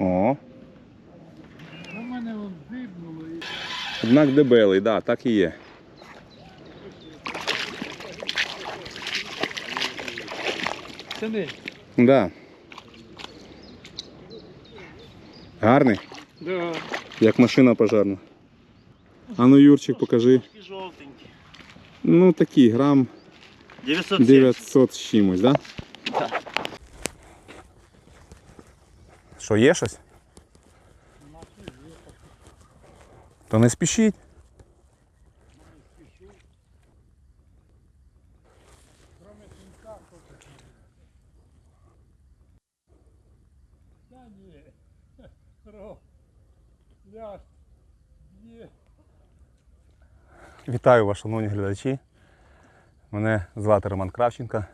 О. У мене он дибнуло Однак дебелий, да, так і є. сини. Да. Гарний, Да. як машина пожарна. А ну, Юрчик, покажи. Ну такий грам 970. 900 з чимось, да? Що, є щось? То не спішіть. Вітаю вас, шановні глядачі. Мене звати Роман Кравченко.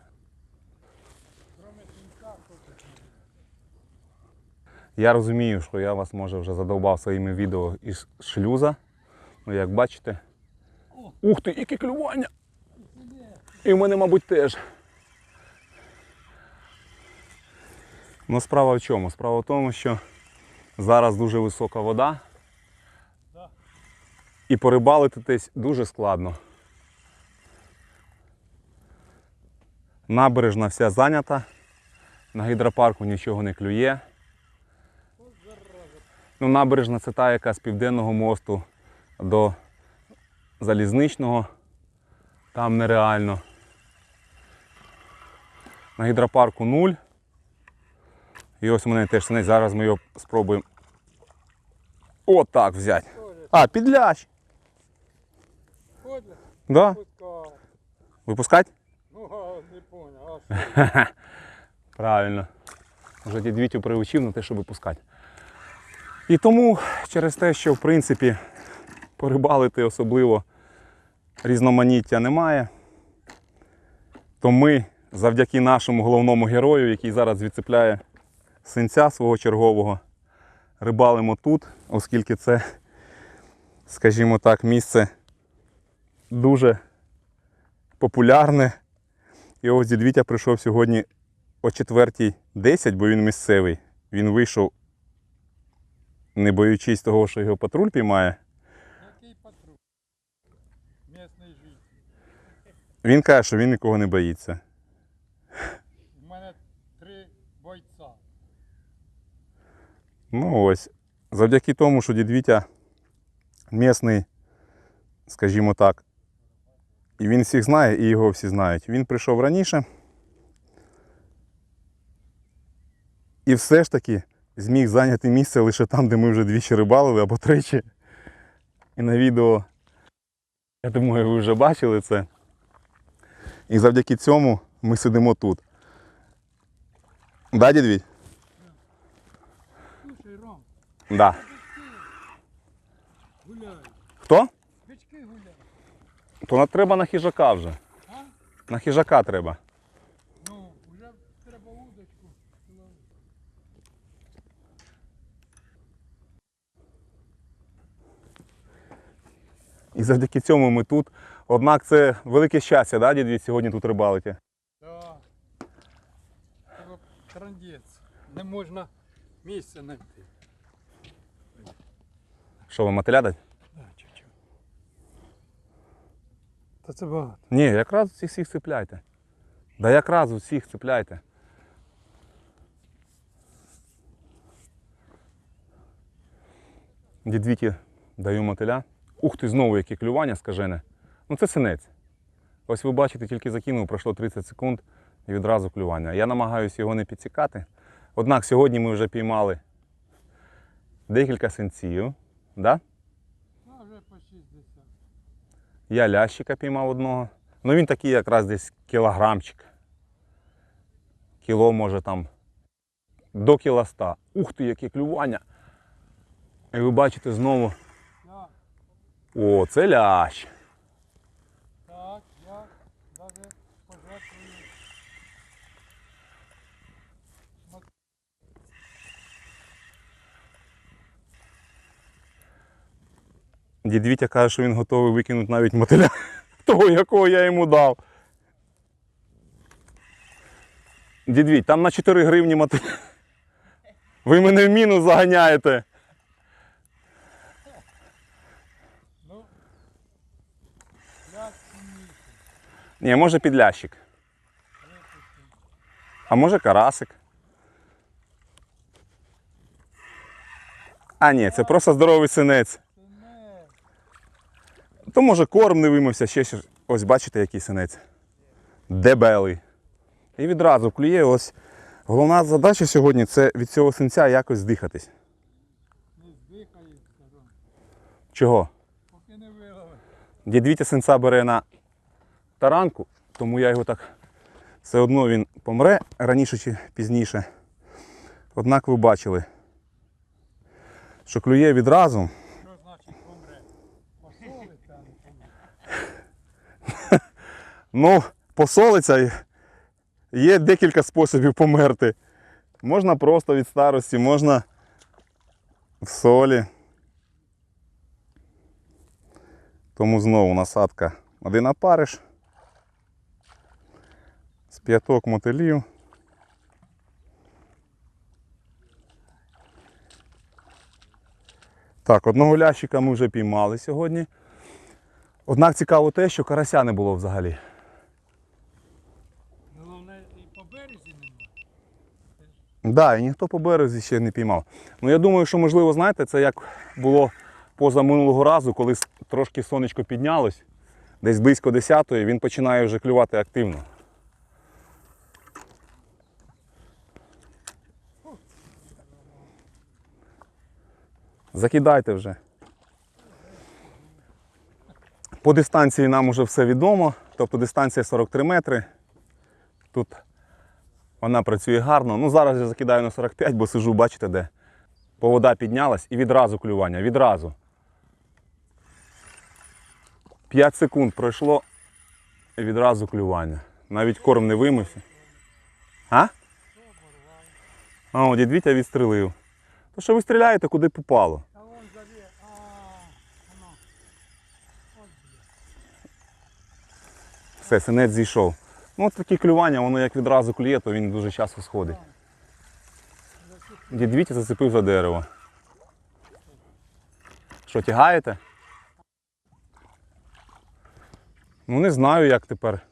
Я розумію, що я вас може вже задовбав своїми відео із шлюза. Ну, як бачите. Ух ти, яке клювання! І в мене, мабуть, теж. Ну, справа в чому? Справа в тому, що зараз дуже висока вода. І порибалити десь дуже складно. Набережна вся зайнята, на гідропарку нічого не клює. Ну, набережна це та, яка з південного мосту до залізничного. Там нереально. На гідропарку нуль. І ось у мене теж синець. Зараз ми його спробуємо отак взяти. А, підляч. Да? Випускать? Ну, а, не понял. Правильно. Вже дід Вітю приучив на те, щоб випускати. І тому через те, що в принципі порибалити особливо різноманіття немає, то ми завдяки нашому головному герою, який зараз відцепляє синця свого чергового, рибалимо тут, оскільки це, скажімо так, місце дуже популярне. І ось дід Вітя прийшов сьогодні о 4.10, бо він місцевий. Він вийшов, не боючись того, що його патруль піймає. Який патруль? Місний житель. Він каже, що він нікого не боїться. У мене три бойця. Ну ось, завдяки тому, що дід Вітя місний, скажімо так, і він всіх знає, і його всі знають. Він прийшов раніше. І все ж таки зміг зайняти місце лише там, де ми вже двічі рибалили або тричі. І на відео, я думаю, ви вже бачили це. І завдяки цьому ми сидимо тут. Да, дід Віть? Слушай, Ром, Да. гуляй. Хто? Бички гуляй. То на треба на хижака вже. А? На хижака треба. Ну, вже треба удочку. ловити. І завдяки цьому ми тут. Однак це велике щастя, да, дід сьогодні тут рибалити. Треба трандець. Не можна місця знайти. Що вам мотиля дать? Та це багато. Ні, якраз всіх всіх цепляйте. Да якраз усіх цепляйте. Дід Віті даю мотиля. Ух ти, знову яке клювання скажене. Ну це синець. Ось ви бачите, тільки закинув, пройшло 30 секунд і відразу клювання. Я намагаюся його не підсікати. Однак сьогодні ми вже піймали декілька синців. Да? Ну, вже по 60. Я лящика піймав одного. Ну він такий якраз десь кілограмчик. Кіло може там до кіла ста. Ух ти, яке клювання. І ви бачите знову. О, це лящ. Так, я даже пожертвую. Дід Вітя каже, що він готовий викинути навіть мотиля того, якого я йому дав. Дід Віть, там на 4 гривні мотиля. Ви мене в мінус заганяєте. Ні, може підлящик. А може карасик. А ні, це просто здоровий синець. То може корм не вимився, ще щось. Ось бачите, який синець. Дебелий. І відразу клює. Ось головна задача сьогодні це від цього синця якось здихатись. Не здихає, скажу. Чого? Дід Вітя синця бере на таранку, тому я його так все одно він помре раніше чи пізніше. Однак ви бачили, що клює відразу. Що значить помре? Посолиться. Ну, посолиться. Є декілька способів померти. Можна просто від старості, можна в солі. Тому знову насадка один опариш. З п'яток мотилів. Так, одного лящика ми вже піймали сьогодні. Однак цікаво те, що карася не було взагалі. Головне, і по березі немає. Так, да, і ніхто по березі ще не піймав. Ну я думаю, що можливо, знаєте, це як було поза минулого разу, коли трошки сонечко піднялось, десь близько 10-ї, він починає вже клювати активно. Закидайте вже. По дистанції нам вже все відомо, тобто дистанція 43 метри. Тут вона працює гарно. Ну зараз я закидаю на 45, бо сижу, бачите де. Повода піднялась і відразу клювання. Відразу. 5 секунд пройшло і відразу клювання. Навіть корм не вимився. А? А, о, дід Вітя відстрелив. То що ви стріляєте, куди попало? От. Все, синець зійшов. Ну, от такі клювання, воно як відразу клює, то він дуже часто сходить. Дід Вітя зацепив за дерево. Що, тягаєте? Ну не знаю, як тепер.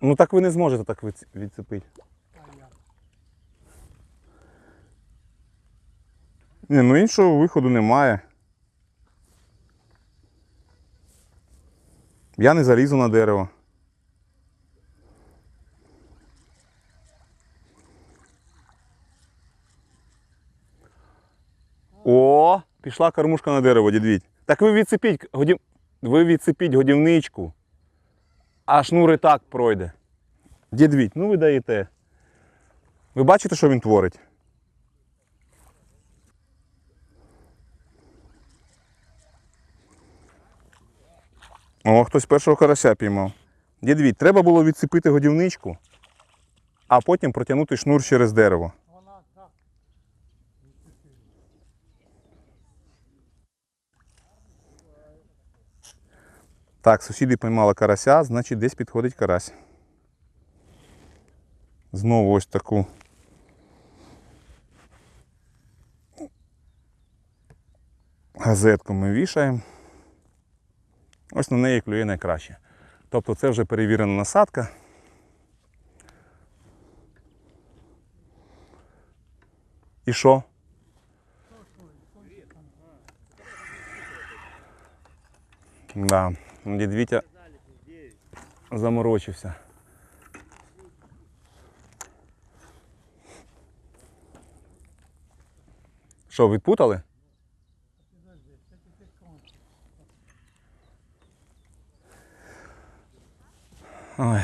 Ну так ви не зможете так відц- відцепити. Ні, ну іншого виходу немає. Я не залізу на дерево. О, пішла кормушка на дерево, дідвіть. Так ви відцепіть, годів... ви відцепіть годівничку, а шнур і так пройде. Дідвіть, ну ви даєте. Ви бачите, що він творить? О, хтось першого карася піймав. Дідвідь, треба було відцепити годівничку, а потім протягнути шнур через дерево. Так, сусіди поймали карася, значить десь підходить карась. Знову ось таку. Газетку ми вішаємо. Ось на неї клює найкраще. Тобто це вже перевірена насадка. І що? Да. Дід Вітя заморочився. Що, відпутали? Ой,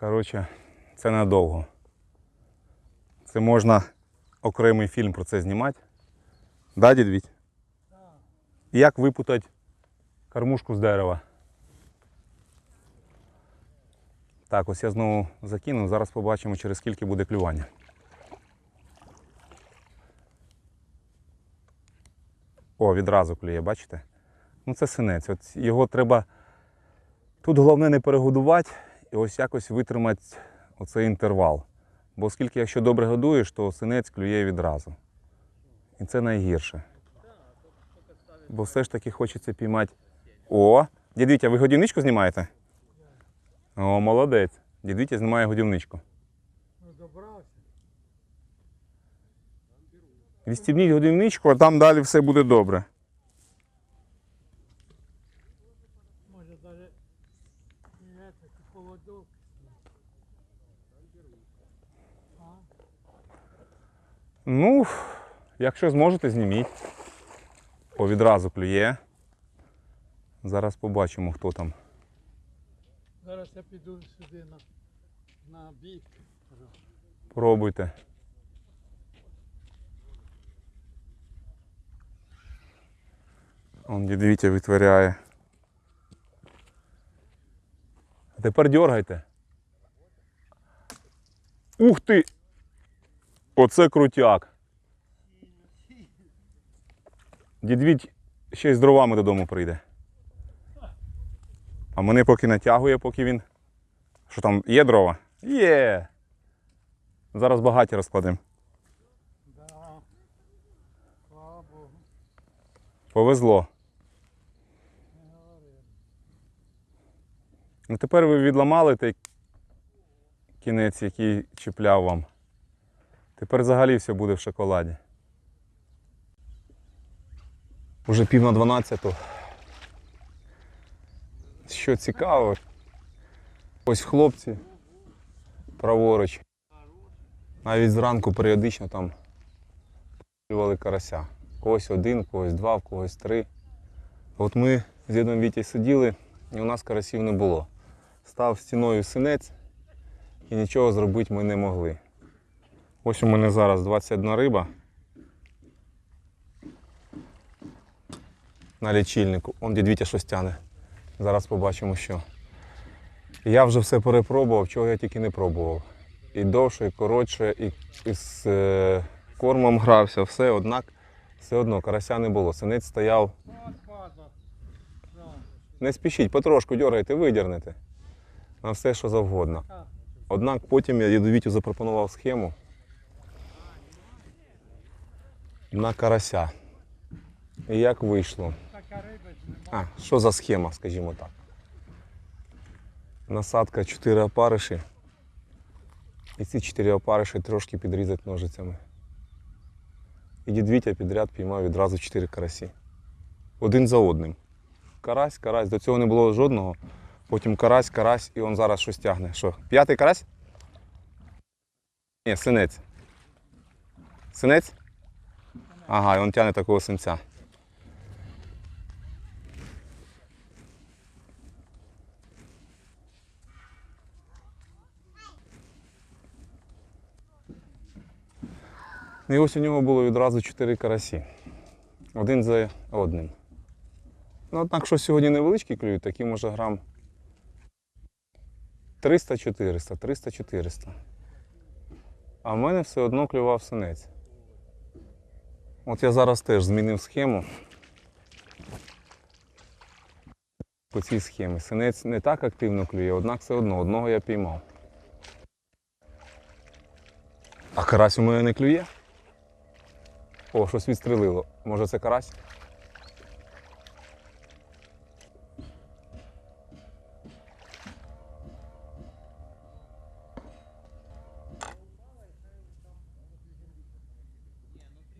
коротше, це надовго. Це можна окремий фільм про це знімати. Да, дід Віть? Як випутати кормушку з дерева? Так, ось я знову закинув. Зараз побачимо, через скільки буде клювання. О, відразу клює, бачите? Ну це синець. От його треба Тут головне не перегодувати і ось якось витримати оцей інтервал. Бо оскільки якщо добре годуєш, то синець клює відразу. І це найгірше. Бо все ж таки хочеться піймати. О! Дід Вітя, ви годівничку знімаєте? О, молодець. Дід Вітя знімає годівничку. Відстібніть годівничку, а там далі все буде добре. Може навіть холодок. Ну, якщо зможете, зніміть. О, відразу клює. Зараз побачимо, хто там. Зараз я піду сюди на, на бік. Пробуйте. Он дід Вітя витворяє. А тепер дергайте. Ух ти! Оце крутяк. Дід Віть ще й з дровами додому прийде. А мене поки натягує, поки він. Що там, є дрова? Є! Зараз багаті розкладемо. Повезло. Ну тепер ви відламали той кінець, який чіпляв вам. Тепер взагалі все буде в шоколаді. Уже пів на дванадцяту. Що цікаво. Ось хлопці праворуч. Навіть зранку періодично там полювали карася. Когось один, когось два, в когось три. От ми з дідом Вітєю сиділи, і у нас карасів не було. Став стіною синець і нічого зробити ми не могли. Ось у мене зараз 21 риба на лічильнику. Он дід Вітя щось тяне. Зараз побачимо, що. Я вже все перепробував, чого я тільки не пробував. І довше, і коротше, і, і з е, кормом грався, все, однак все одно карася не було. Синець стояв. Не спішіть, потрошку дергайте, видірнете. На все, що завгодно. Однак потім я діду запропонував схему на карася. І як вийшло? А, що за схема, скажімо так. Насадка 4 опариші. І ці 4 опариші трошки підрізати ножицями. І дід Вітя підряд піймав відразу 4 карасі. Один за одним. Карась, карась, до цього не було жодного. Потім карась, карась, і він зараз щось тягне. Що? П'ятий карась? Ні, синець. Синець? Ага, і він тягне такого синця. І ось у нього було відразу чотири карасі. Один за одним. Ну, однак, що сьогодні невеличкі клюють, такі може грам 300-400, 300-400. А в мене все одно клював синець. От я зараз теж змінив схему. По цій схемі. Синець не так активно клює, однак все одно одного я піймав. А карась у мене не клює? О, щось відстрелило. Може це карась?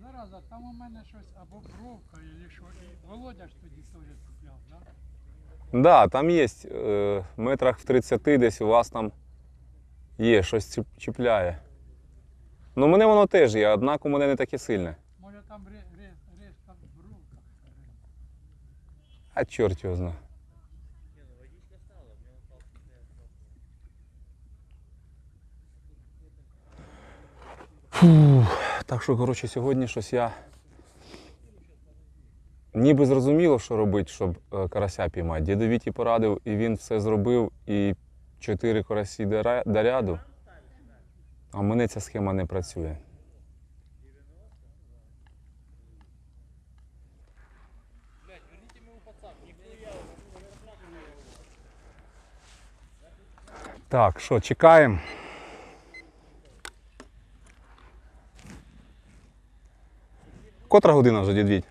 Зараз, а там у мене щось або бровка, або що. І Володя ж тоді теж купляв, так? Да? Да, там є е, метрах в 30 десь у вас там є, щось чіпляє. Ну, мене воно теж є, однак у мене не таке сильне. Там ре, резка. А чорт його зна. Фух, так що, коротше, сьогодні щось я ніби зрозуміло, що робити, щоб е, карася піймати. Діду Віті порадив, і він все зробив, і чотири карасі до ряду. А мене ця схема не працює. Так, що, чекаємо. Котра година вже, дідвідь?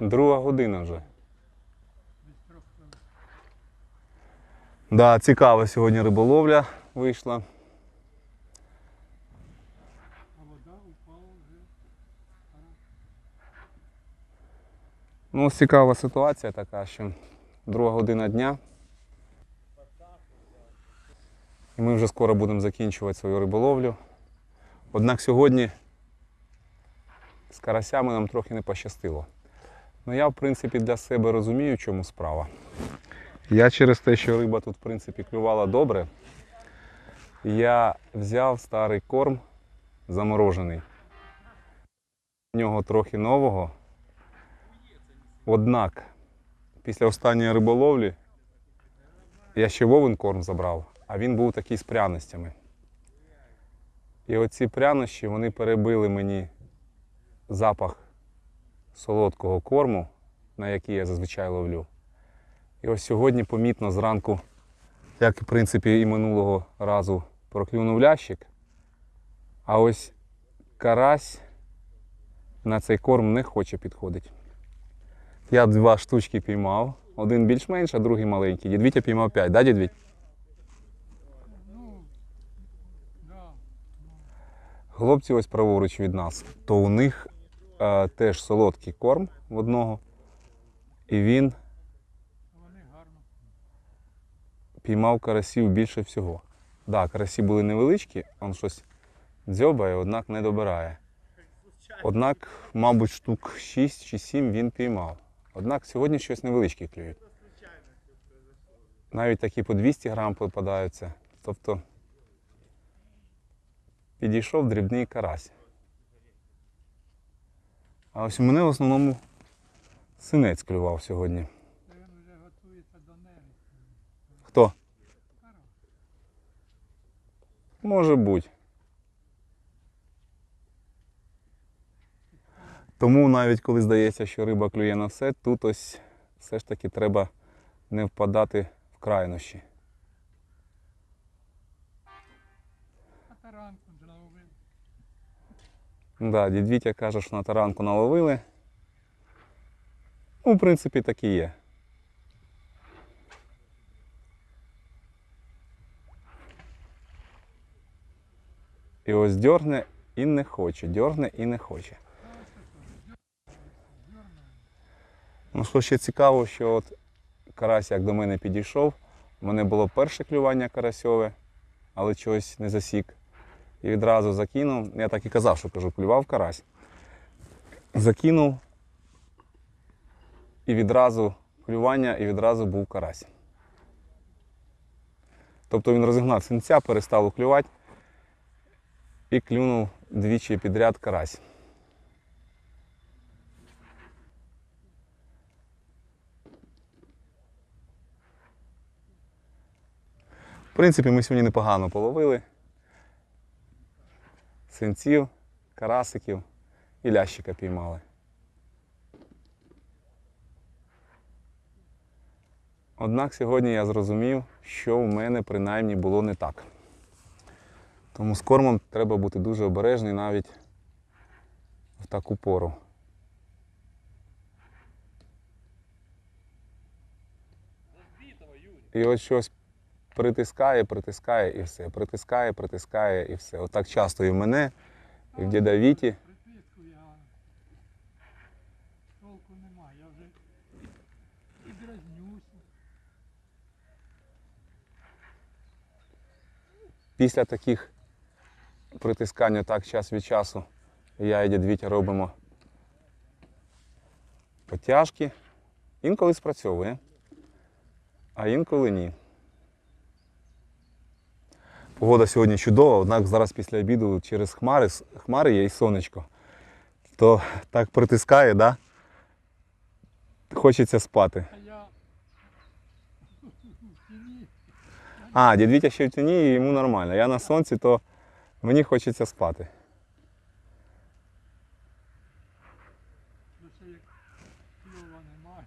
Друга година вже. Да, цікава сьогодні риболовля вийшла. А вода упала вже. Ну, ось цікава ситуація така, що друга година дня. І ми вже скоро будемо закінчувати свою риболовлю. Однак сьогодні з карасями нам трохи не пощастило. Ну я, в принципі, для себе розумію, чому справа. Я через те, що риба тут, в принципі, клювала добре, я взяв старий корм заморожений. В нього трохи нового. Однак, після останньої риболовлі я ще вовен корм забрав, а він був такий з пряностями. І оці прянощі вони перебили мені запах солодкого корму, на який я зазвичай ловлю. І ось сьогодні помітно зранку, як в принципі і минулого разу, проклюнув лящик. А ось карась на цей корм не хоче підходити. Я два штучки піймав. Один більш-менш, а другий маленький. Дідвітя піймав 5, да, дідвіть? Хлопці ось праворуч від нас, то у них е, теж солодкий корм в одного. І він піймав карасів більше всього. Так, да, карасі були невеличкі, він щось дзьобає, однак не добирає. Однак, мабуть, штук 6 чи 7 він піймав. Однак сьогодні щось невеличке клюють. Навіть такі по 200 грам попадаються. Тобто підійшов дрібний карась. А ось у мене в основному синець клював сьогодні. Хто? Може бути. Тому навіть коли здається, що риба клює на все, тут ось все ж таки треба не впадати в крайнощі. Таранку вже. Да, дід Вітя каже, що на таранку наловили. Ну, в принципі, так і є. І ось дьорне і не хоче, дьорне і не хоче. Ну що ще цікаво, що от карась як до мене підійшов, в мене було перше клювання карасьове, але чогось не засік. І відразу закинув. Я так і казав, що кажу, клював карась. Закинув. І відразу клювання, і відразу був карась. Тобто він розігнав синця, перестав клювати і клюнув двічі підряд карась. В принципі, ми сьогодні непогано половили. Синців, карасиків і лящика піймали. Однак сьогодні я зрозумів, що в мене принаймні було не так. Тому з кормом треба бути дуже обережний навіть в таку пору. І ось щось притискає, притискає і все. Притискає, притискає і все. Отак часто і в мене, і в діда Віті. Після таких притискань так час від часу я і дід Вітя робимо потяжки. Інколи спрацьовує, а інколи ні. Погода сьогодні чудова, однак зараз після обіду через хмари, хмари є і сонечко. То так притискає, да? Хочеться спати. А дід Вітя ще в тіні і йому нормально. Я на сонці, то мені хочеться спати. Бо ще як кльова немає.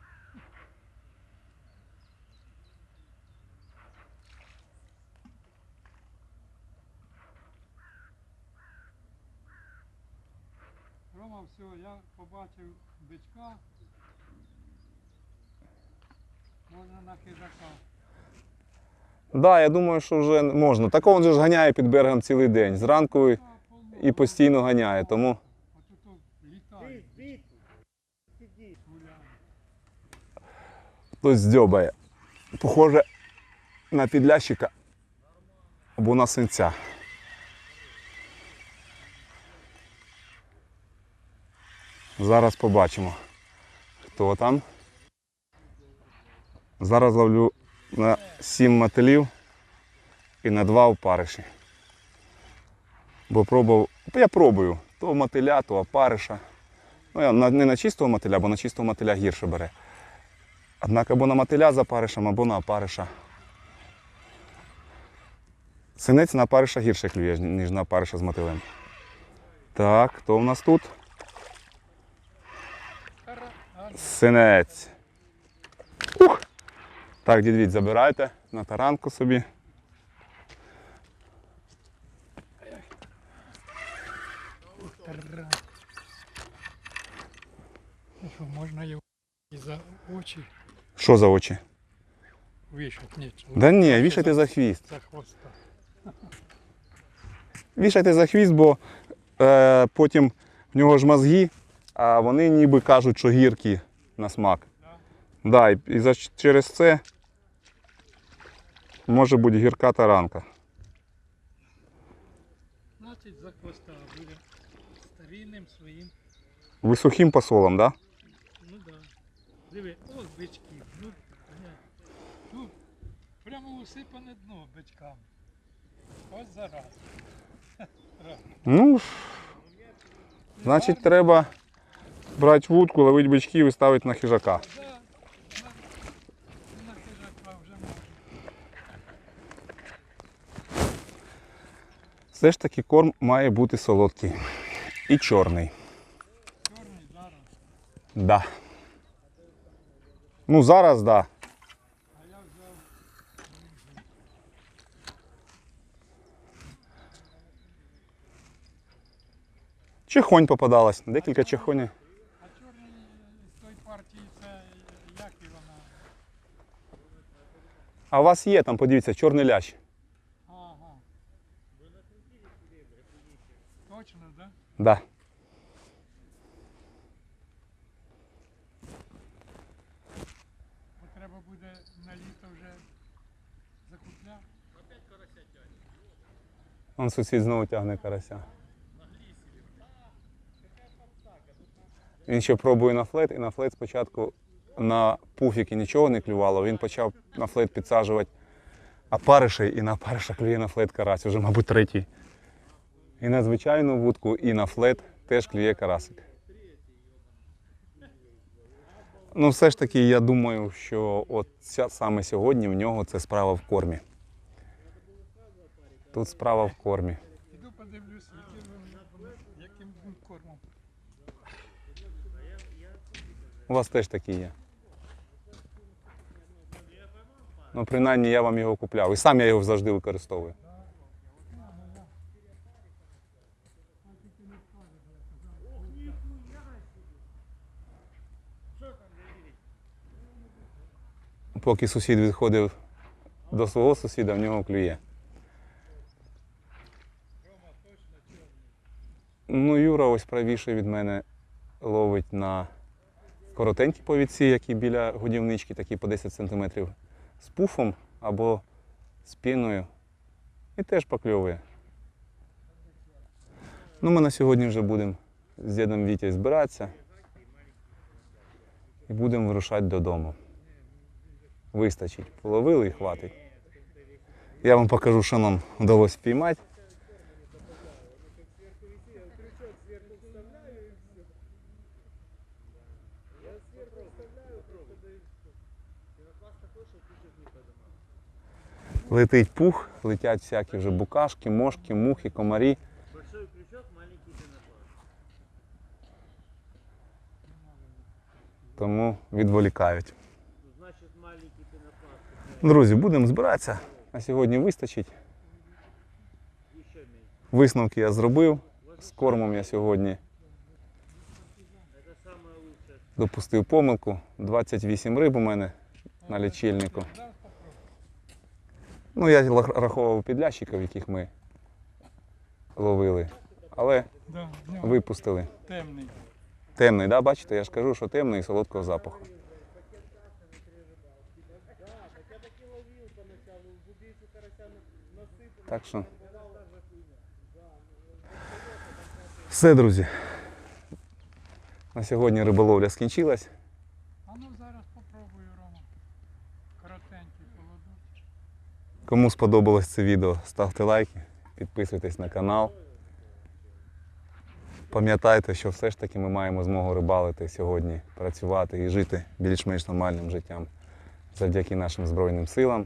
Рома, я побачив бичка. Можна на хижака. Так, да, я думаю, що вже можна. Такого він же ж ганяє під берегом цілий день. Зранку і- постійно ганяє. Тому А тут тут літає, гуляє. хтось здьобає. Похоже на підлящика або на синця. Зараз побачимо, хто там. Зараз ловлю на 7 мотилів і на 2 опариші. Бо пробував, я пробую то мотиля, то опариша. Ну, я не на чистого мотиля, бо на чистого мотиля гірше бере. Однак або на мотиля за паришем, або на опариша. Синець на опариша гірше клює, ніж на опариша з мотилем. Так, хто в нас тут? Синець. Ух! Так, дідвідь, забирайте на таранку собі. Що, можна його і за очі Що за очі? вішати? Ні, Да ні, вішайте за хвіст. за хвоста. Вішайте за хвіст, бо е, потім в нього ж мозги, а вони ніби кажуть, що гіркі на смак. Да, і, і за, через це може бути гірка таранка. Значить, за хвоста буде старинним своїм. Високим посолом, так? Да? Ну да. Диви, ось бички. Ну. Тут прямо усипане дно бичками. Ось зараз. Ну, ж, значить, треба брати вудку, ловити бичків і ставити на хижака. Все ж таки корм має бути солодкий і чорний. Чорний зараз. Да. Ну зараз да. А я взяв Чехонь попадалась. Декілька чехонів. А чорний з тої партії це як і вона? А у вас є там, подивіться, чорний лящ. Ага. Точно, да? Да. Треба буде на літо вже закупляти. Он сусід знову тягне карася. Він ще пробує на флет, і на флет спочатку на пуфіки нічого не клювало. Він почав на флет підсаджувати опаришей, і на опариша клює на флет карась, вже, мабуть, третій. І на звичайну вудку, і на флет теж клює карасик. Ну, все ж таки, я думаю, що от ця, саме сьогодні в нього це справа в кормі. Тут справа в кормі. Іду подивлюсь, яким, кормом. У вас теж такі є. Ну, принаймні я вам його купляв. І сам я його завжди використовую. Поки сусід відходив до свого сусіда, в нього клює. Ну, Юра ось правіше від мене ловить на коротенькі повідці, які біля годівнички, такі по 10 см, з пуфом або з піною. І теж покльовує. Ну, ми на сьогодні вже будемо з дідом Вітя збиратися і будемо вирушати додому. Вистачить. Половили і хватить. Я вам покажу, що нам вдалося піймати. Летить пух, летять всякі вже букашки, мошки, мухи, комарі. Большой крючок, маленький тому відволікають. Друзі, будемо збиратися. На сьогодні вистачить. Висновки я зробив. З кормом я сьогодні допустив помилку. 28 риб у мене на лічильнику. Ну, я рахував підлящиків, яких ми ловили. Але Да, випустили. темний. Темний, да? бачите, я ж кажу, що темний і солодкого запаху. Так що. Все, друзі. На сьогодні риболовля скінчилась. А ну зараз попробую, Рома. Коротенький холодок. Кому сподобалось це відео, ставте лайки, підписуйтесь на канал. Пам'ятайте, що все ж таки ми маємо змогу рибалити сьогодні, працювати і жити більш-менш нормальним життям завдяки нашим Збройним силам,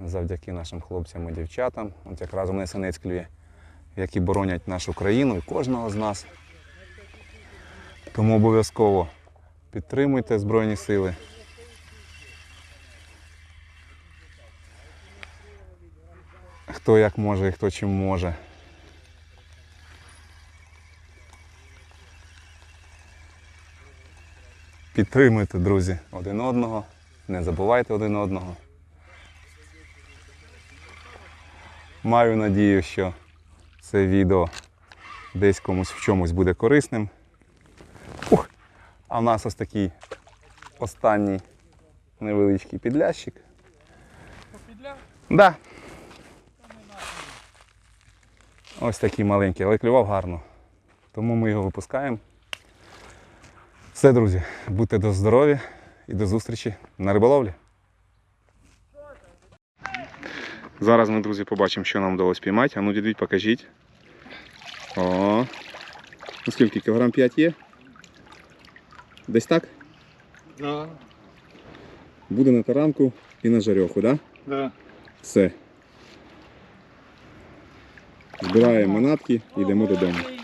завдяки нашим хлопцям і дівчатам, от якраз у мене синець клює, які боронять нашу країну і кожного з нас. Тому обов'язково підтримуйте Збройні сили. Хто як може і хто чим може. Підтримуйте, друзі, один одного. Не забувайте один одного. Маю надію, що це відео десь комусь в чомусь буде корисним. Ух! А в нас ось такий останній невеличкий підлящик. Попідляв? Да, Та не надо. Ось такий маленький, але клював гарно. Тому ми його випускаємо. Все, друзі, будьте до здорові і до зустрічі на риболовлі. Зараз ми, друзі, побачимо, що нам вдалося піймати. А ну, дідуть, покажіть. О, ну скільки? Кілограм 5 є? Десь так? Да, Буде на таранку і на жарьоху, так? Да? да. Все. Збираємо манатки і йдемо додому.